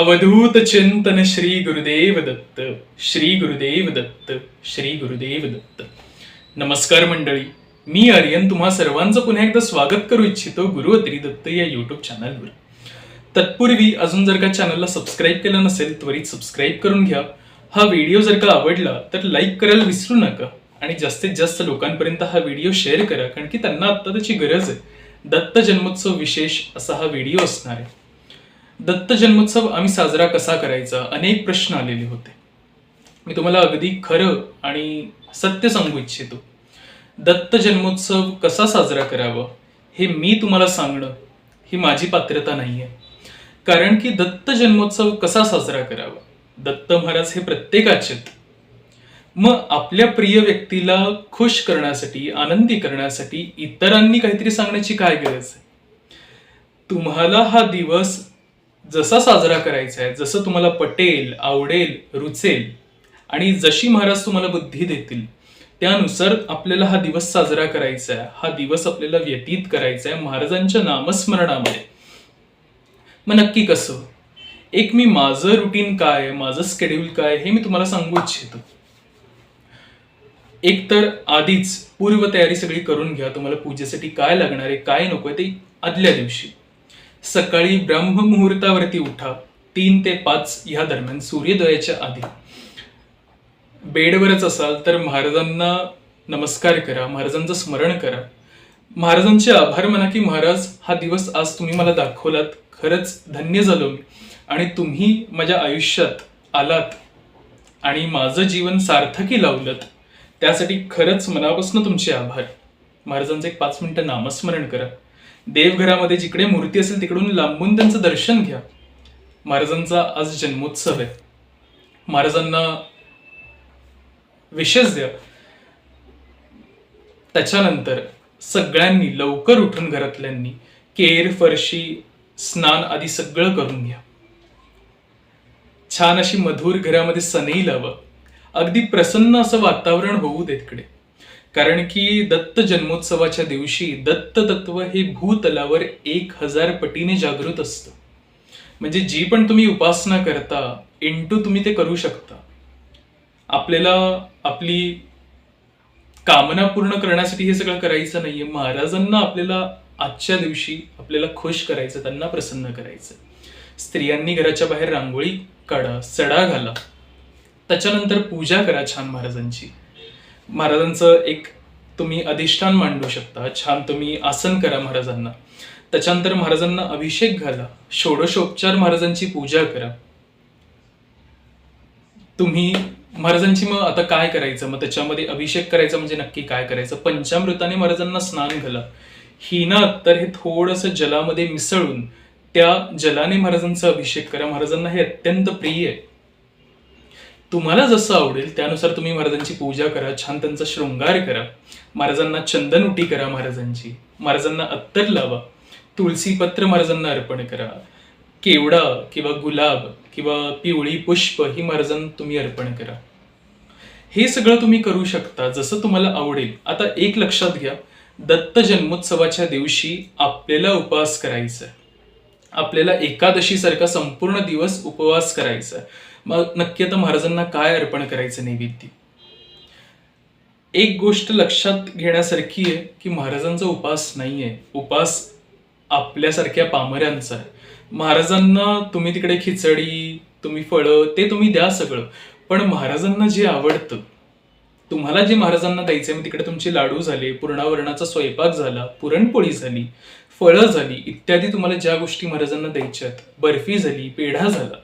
अवधूत चिंतन श्री गुरुदेव दत्त श्री गुरुदेव दत्त श्री गुरुदेव दत्त. नमस्कार मंडळी मी आर्यन तुम्हा सर्वांचं पुन्हा एकदा स्वागत करू इच्छितो गुरु अत्री दत्त या यूट्यूब चॅनलवर तत्पूर्वी अजून जर का चॅनलला सबस्क्राईब केलं नसेल त्वरित सबस्क्राईब करून घ्या. हा व्हिडिओ जर का आवडला तर लाईक करायला विसरू नका आणि जास्तीत जास्त लोकांपर्यंत हा व्हिडिओ शेअर करा कारण की त्यांना आत्ता त्याची गरज आहे. दत्त जन्मोत्सव विशेष असा हा व्हिडिओ असणार आहे. दत्त जन्मोत्सव आम्ही साजरा कसा करायचा? अनेक प्रश्न आलेले होते. मी तुम्हाला अगदी खरं आणि सत्य सांगू इच्छितो. दत्त जन्मोत्सव कसा साजरा करावा हे मी तुम्हाला सांगणं ही माझी पात्रता नाही आहे कारण की दत्त जन्मोत्सव कसा साजरा करावा? दत्त महाराज हे प्रत्येकाचे मग आपल्या प्रिय व्यक्तीला खुश करण्यासाठी आनंदी करण्यासाठी इतरांनी काहीतरी सांगण्याची काय गरज आहे? तुम्हाला हा दिवस जसा साजरा करायचा आहे जसं तुम्हाला पटेल आवडेल रुचेल आणि जशी महाराज तुम्हाला बुद्धी देतील त्यानुसार आपल्याला हा दिवस साजरा करायचा आहे. हा दिवस आपल्याला व्यतीत करायचा आहे महाराजांच्या नामस्मरणामध्ये. मग नक्की कसं? एक मी माझं रुटीन काय माझं स्केड्यूल काय हे मी तुम्हाला सांगू इच्छितो. एक तर आधीच पूर्वतयारी सगळी करून घ्या तुम्हाला पूजेसाठी काय लागणार आहे काय नको आहे ते आदल्या दिवशी. सकाळी ब्रह्ममुहूर्तावरती उठा. तीन ते पाच ह्या दरम्यान सूर्योदयाच्या आधी. बेडवरच असाल तर महाराजांना नमस्कार करा महाराजांचं स्मरण करा. महाराजांचे आभार म्हणा की महाराज हा दिवस आज तुम्ही मला दाखवलात. खरंच धन्य झालो मी. आणि तुम्ही माझ्या आयुष्यात आलात आणि माझं जीवन सार्थकी लावलं त्यासाठी खरंच मनापासून तुमचे आभार. महाराजांचं एक पाच मिनिटं नामस्मरण करा. देवघरामध्ये जिकडे मूर्ती असेल तिकडून लांबून त्यांचं दर्शन घ्या. महाराजांचा आज जन्मोत्सव आहे. महाराजांना विशेष द्या. त्याच्यानंतर सगळ्यांनी लवकर उठून घरातल्यांनी केर फरशी स्नान आदी सगळं करून घ्या. छान अशी मधुर घरामध्ये सनई लावा. अगदी प्रसन्न असं वातावरण होऊ दे तिकडे कारण की दत्त जन्मोत्सवाच्या दिवशी दत्त तत्व हे भूतलावर एक हजार पटीने जागृत असतं. म्हणजे जी पण तुम्ही उपासना करता इंटू तुम्ही ते करू शकता. आपल्याला आपली कामना पूर्ण करण्यासाठी हे सगळं करायचं नाहीये. महाराजांना आपल्याला आजच्या दिवशी आपल्याला खुश करायचं त्यांना प्रसन्न करायचं. स्त्रियांनी घराच्या बाहेर रांगोळी काढा सडा घाला. त्याच्यानंतर पूजा करा छान महाराजांची. महाराजांचं एक तुम्ही अधिष्ठान मांडू शकता छान तुम्ही आसन करा महाराजांना. त्याच्यानंतर महाराजांना अभिषेक घाला षोडशोपचार महाराजांची पूजा करा. तुम्ही महाराजांची मग आता काय करायचं? मग त्याच्यामध्ये अभिषेक करायचा म्हणजे नक्की काय करायचं? पंचामृताने महाराजांना स्नान घाला. हिना तर हे थोडस जलामध्ये मिसळून त्या जलाने महाराजांचा अभिषेक करा. महाराजांना हे अत्यंत प्रिय आहे. तुम्हाला जसं आवडेल त्यानुसार तुम्ही महाराजांची पूजा करा छान त्यांचा शृंगार करा. महाराजांना चंदन उटी करा महाराजांची. महाराजांना अत्तर लावा. तुळसी पत्र महाराजांना अर्पण करा. केवडा किंवा गुलाब किंवा पिवळी पुष्प ही महाराजांना तुम्ही अर्पण करा. हे सगळं तुम्ही करू शकता जसं तुम्हाला आवडेल. आता एक लक्षात घ्या दत्त जन्मोत्सवाच्या दिवशी आपल्याला उपवास करायचा आपल्याला एकादशी सारखा संपूर्ण दिवस उपवास करायचा आहे. मग नक्की आता महाराजांना काय अर्पण करायचं नैवेद्य? एक गोष्ट लक्षात घेण्यासारखी आहे की महाराजांचा उपास नाहीये. उपास आपल्यासारख्या पामऱ्यांचा आहे. महाराजांना तुम्ही तिकडे खिचडी तुम्ही फळं ते तुम्ही द्या सगळं. पण महाराजांना जे आवडतं तुम्हाला जे महाराजांना द्यायचंय मग तिकडे तुमचे लाडू झाले पूर्णावरणाचा स्वयंपाक झाला पुरणपोळी झाली फळं झाली इत्यादी तुम्हाला ज्या गोष्टी महाराजांना द्यायच्या आहेत बर्फी झाली पेढा झाला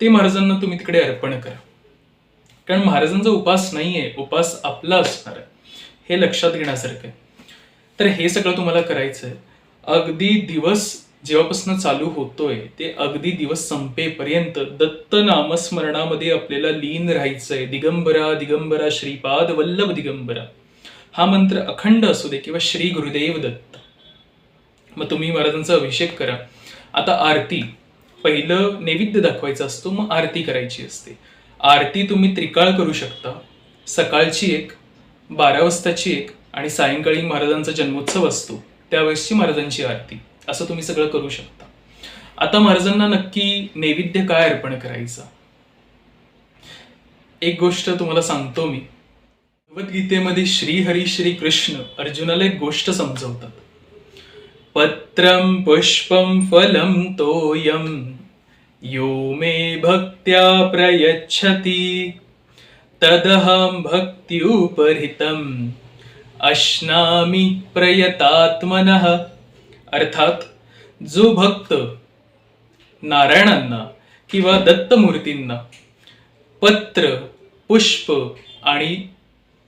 ते महाराजांना तुम्ही तिकडे अर्पण करा. कारण महाराजांचा उपास नाही आहे उपास आपला असणार आहे. हे लक्षात घेण्यासारखं आहे. तर हे सगळं तुम्हाला करायचं आहे अगदी दिवस जेव्हापासून चालू होतोय ते अगदी दिवस संपेपर्यंत दत्त नामस्मरणामध्ये आपल्याला लीन राहायचंय. दिगंबरा दिगंबरा श्रीपाद वल्लभ दिगंबरा. हा मंत्र अखंड असू दे किंवा श्री गुरुदेव दत्त. मग तुम्ही महाराजांचा अभिषेक करा. आता आरती. पहिलं नैवेद्य दाखवायचा असतो मग आरती करायची असते. आरती तुम्ही त्रिकाळ करू शकता. सकाळची एक बारा वाजताची एक आणि सायंकाळी महाराजांचा जन्मोत्सव असतो. त्यावेळेसची महाराजांची आरती. असं तुम्ही सगळं करू शकता. आता महाराजांना नक्की नैवेद्य काय अर्पण करायचा? एक गोष्ट तुम्हाला सांगतो मी. भगवद्गीतेमध्ये श्री हरी श्री कृष्ण अर्जुनाला एक गोष्ट समजवतात. पत्रं पुष्पं फलं तोयं। यो मे भक्त्या प्रयच्छति। तदहं भक्त्युपरितम्। अश्नामी प्रयतात्मनः। अर्थात जो भक्त नारायणांना किंवा दत्तमूर्तींना पत्र पुष्प आणि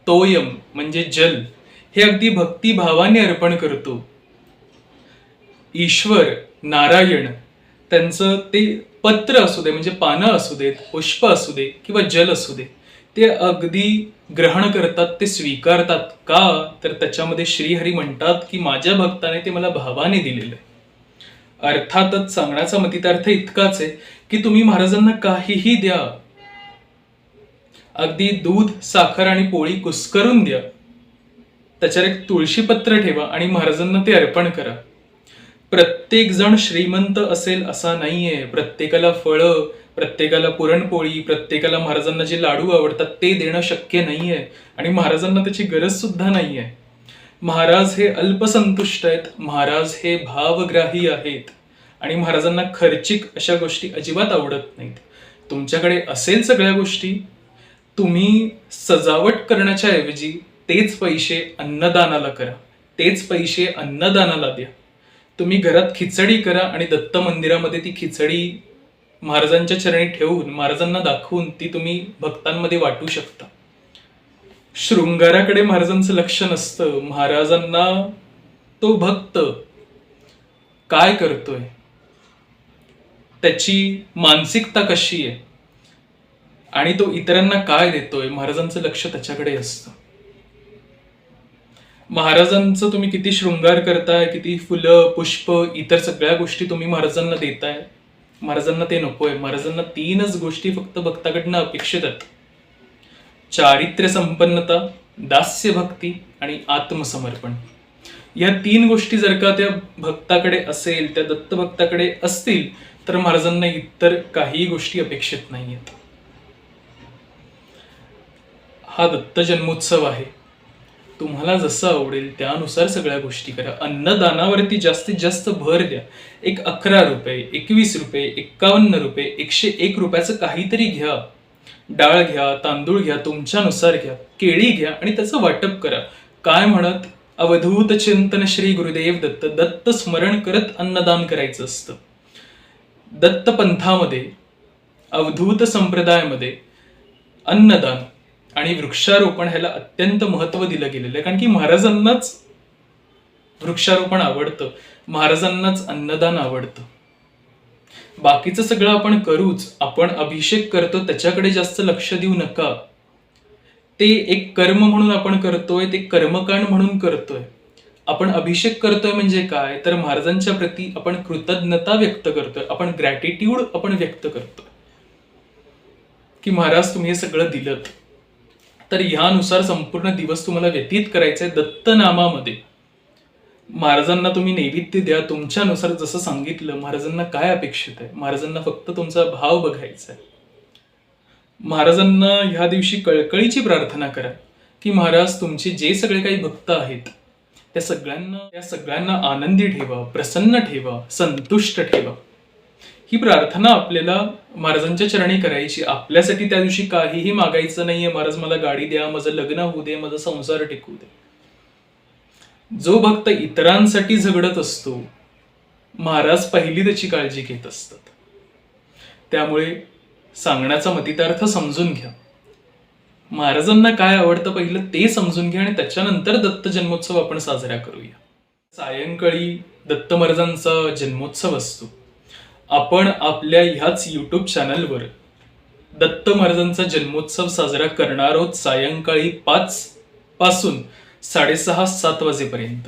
तोयम म्हणजे जल हे अगदी भक्तिभावाने अर्पण करतो ईश्वर नारायण त्यांचं ते पत्र असू दे म्हणजे पानं असू देत पुष्प असू दे किंवा जल असू दे ते अगदी ग्रहण करतात ते स्वीकारतात. का? तर त्याच्यामध्ये श्रीहरी म्हणतात की माझ्या भक्ताने ते मला भावाने दिलेलं आहे. अर्थातच सांगण्याचा मतितार्थ इतकाच आहे की तुम्ही महाराजांना काहीही द्या. अगदी दूध साखर आणि पोळी कुस्करून द्या. त्याच्यावर एक तुळशी पत्र ठेवा आणि महाराजांना ते अर्पण करा. प्रत्येक जण श्रीमंत असेल असा नाहीये. प्रत्येकाला फळं प्रत्येकाला पुरणपोळी प्रत्येकाला महाराजांना जे लाडू आवडतात ते देणं शक्य नाहीये. आणि महाराजांना त्याची गरज सुद्धा नाहीये. महाराज हे अल्पसंतुष्ट आहेत. महाराज हे भावग्राही आहेत. आणि महाराजांना खर्चिक अशा गोष्टी अजिबात आवडत नाहीत. तुमच्याकडे असेल सगळ्या गोष्टी. तुम्ही सजावट करण्याच्या ऐवजी तेच पैसे अन्नदानाला करा. तेच पैसे अन्नदानाला द्या. तुम्ही घरात खिचडी करा आणि दत्त मंदिरामध्ये ती खिचडी महाराजांच्या चरणी ठेवून महाराजांना दाखवून ती तुम्ही भक्तांमध्ये वाटू शकता. शृंगाराकडे महाराजांचं लक्ष नसतं. महाराजांना तो भक्त काय करतोय? त्याची मानसिकता कशी आहे? आणि तो इतरांना काय देतोय? महाराजांचं लक्ष त्याच्याकडे असतं. महाराजांचं तुम्ही किती शृंगार करताय किती फुलं पुष्प इतर सगळ्या गोष्टी तुम्ही महाराजांना देताय. महाराजांना ते नकोय. महाराजांना तीनच गोष्टी फक्त भक्ताकडनं अपेक्षित आहेत. चारित्र्य संपन्नता दास्य भक्ती आणि आत्मसमर्पण. या तीन गोष्टी जर का त्या भक्ताकडे असेल त्या दत्त भक्ताकडे असतील तर महाराजांना इतर काही गोष्टी अपेक्षित नाही आहेत हा दत्त जन्मोत्सव आहे. तुम्हाला जसं आवडेल त्यानुसार सगळ्या गोष्टी करा. अन्नदानावरती जास्तीत जास्त भर द्या. एक अकरा रुपये एकवीस रुपये एक्कावन्न रुपये एकशे एक रुपयाचं काहीतरी घ्या. डाळ घ्या तांदूळ घ्या तुमच्यानुसार घ्या. केळी घ्या आणि त्याचं वाटप करा. काय म्हणत? अवधूत चिंतन श्री गुरुदेव दत्त. दत्त स्मरण करत अन्नदान करायचं असतं. दत्त पंथामध्ये अवधूत संप्रदायामध्ये अन्नदान आणि वृक्षारोपण ह्याला अत्यंत महत्त्व दिलं गेलेलं आहे. कारण की महाराजांनाच वृक्षारोपण आवडतं महाराजांनाच अन्नदान आवडतं. बाकीचं सगळं आपण करूच आपण अभिषेक करतो त्याच्याकडे जास्त लक्ष देऊ नका. ते एक कर्म म्हणून आपण करतोय ते कर्मकांड म्हणून करतोय. आपण अभिषेक करतोय म्हणजे काय? तर महाराजांच्या प्रती आपण कृतज्ञता व्यक्त करतोय आपण ग्रॅटिट्यूड आपण व्यक्त करतोय. की महाराज तुम्ही हे सगळं दिलं तर ह्यानुसार संपूर्ण दिवस तुम्हाला व्यतीत करायचा आहे दत्त नामामध्ये महाराजांना तुम्ही नैवेद्य द्या तुमच्यानुसार जसं सांगितलं महाराजांना काय अपेक्षित आहे? महाराजांना फक्त तुमचा भाव बघायचा आहे महाराजांना ह्या दिवशी कळकळीची प्रार्थना करा की महाराज तुमचे जे सगळे काही भक्त आहेत त्या सगळ्यांना त्या सगळ्यांना आनंदी ठेवा प्रसन्न ठेवा संतुष्ट ठेवा. ही प्रार्थना आपल्याला महाराजांच्या चरणी करायची. आपल्यासाठी त्या दिवशी काहीही मागायचं नाहीये. महाराज मला गाडी द्या माझं लग्न होऊ दे माझा संसार टिकू दे. जो भक्त इतरांसाठी झगडत असतो महाराज पहिली त्याची काळजी घेत असतात. त्यामुळे सांगण्याचा मतितार्थ समजून घ्या. महाराजांना काय आवडतं पहिलं ते समजून घ्या आणि त्याच्यानंतर दत्त जन्मोत्सव आपण साजरा करूया. सायंकाळी दत्त महाराजांचा जन्मोत्सव असतो. आपण आपल्या ह्याच यूट्यूब चॅनलवर दत्त महाराजांचा जन्मोत्सव साजरा करणार आहोत सायंकाळी पाच पासून साडेसहा सात वाजेपर्यंत.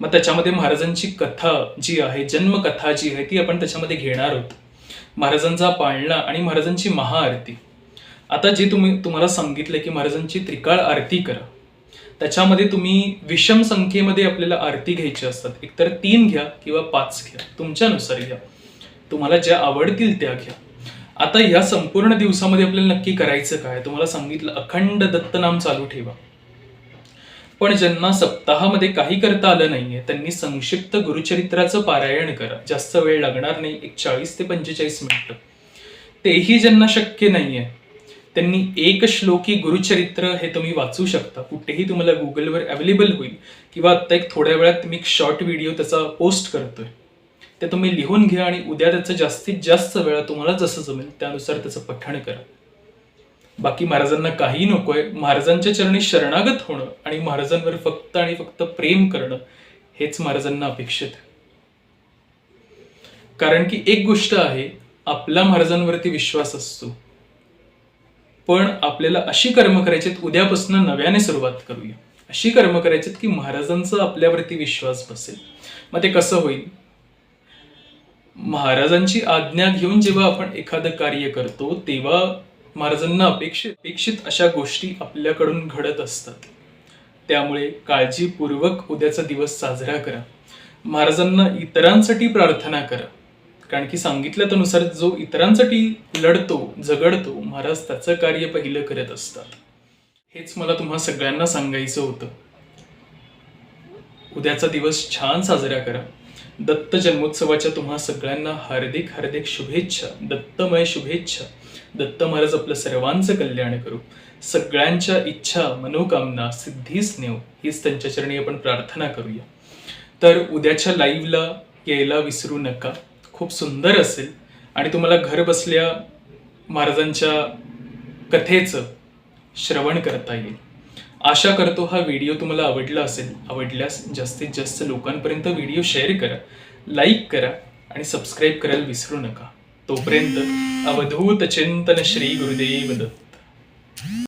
मग त्याच्यामध्ये महाराजांची कथा जी आहे जन्मकथा जी आहे ती आपण त्याच्यामध्ये घेणार आहोत. महाराजांचा पाळणा आणि महाराजांची महाआरती. आता जे तुम्ही तुम्हाला सांगितलं की महाराजांची त्रिकाळ आरती करा. त्याच्यामध्ये तुम्ही विषम संख्येमध्ये आपल्याला आरती घ्यायची असतात. एकतर तीन घ्या किंवा पाच घ्या. तुमच्यानुसार घ्या. तुम्हाला ज्या आवडतील त्या घ्या. आता ह्या संपूर्ण दिवसामध्ये आपल्याला नक्की करायचं काय? तुम्हाला सांगितलं अखंड दत्तनाम चालू ठेवा. पण ज्यांना सप्ताहामध्ये काही करता आलं नाहीये त्यांनी संक्षिप्त गुरुचरित्राचं पारायण करा. जास्त वेळ लागणार नाही एक चाळीस ते पंचेचाळीस मिनिटं. तेही ज्यांना शक्य नाहीये त्यांनी एक श्लोकी गुरुचरित्र हे तुम्ही वाचू शकता. कुठेही तुम्हाला गुगलवर अवेलेबल होईल. किंवा आता एक थोड्या वेळात मी एक शॉर्ट व्हिडिओ त्याचा पोस्ट करतोय. ते तुम्ही लिहून घ्या आणि उद्या त्याचं जास्तीत जास्त वेळा तुम्हाला जसं जमेल त्यानुसार त्याचं पठण करा. बाकी महाराजांना काही नकोय. महाराजांच्या चरणी शरणागत होणं आणि महाराजांवर फक्त आणि फक्त प्रेम करणं हेच महाराजांना अपेक्षित आहे. कारण की एक गोष्ट आहे आपला महाराजांवरती विश्वास असतो. पण आपल्याला अशी कर्म करायची उद्यापासून नव्याने सुरुवात करूया. अशी कर्म करायची की महाराजांचा आपल्यावरती विश्वास बसेल. मग ते कसं होईल? महाराजांची आज्ञा घेऊन जेव्हा आपण एखादं कार्य करतो तेव्हा महाराजांना अपेक्षित अपेक्षित अशा गोष्टी आपल्याकडून घडत असतात. त्यामुळे काळजीपूर्वक उद्याचा दिवस साजरा करा. महाराजांना इतरांसाठी प्रार्थना करा. कारण की सांगितल्यानुसार जो इतरांसाठी लढतो झगडतो महाराज त्याचं कार्य पहिलं करत असतात. हेच मला तुम्हा सगळ्यांना सांगायचं होतं. उद्याचा दिवस छान साजरा करा. दत्त जन्मोत्सवाच्या तुम्हा सगळ्यांना हार्दिक हार्दिक शुभेच्छा दत्तमय शुभेच्छा. दत्त महाराज आपलं सर्वांचं कल्याण करू. सगळ्यांच्या इच्छा मनोकामना सिद्धीच नेऊ हीच त्यांच्या चरणी आपण प्रार्थना करूया. तर उद्याच्या लाईव्हला यायला विसरू नका. खूप सुंदर असेल. आणि तुम्हाला घर बसल्या महाराजांच्या कथेचं श्रवण करता येईल. आशा करतो हा व्हिडिओ तुम्हाला आवडला असेल. आवडल्यास जास्तीत जास्त लोकांपर्यंत व्हिडिओ शेअर करा लाईक करा आणि सबस्क्राईब करायला विसरू नका. तोपर्यंत अवधूत चिंतन श्री गुरुदेव दत्त.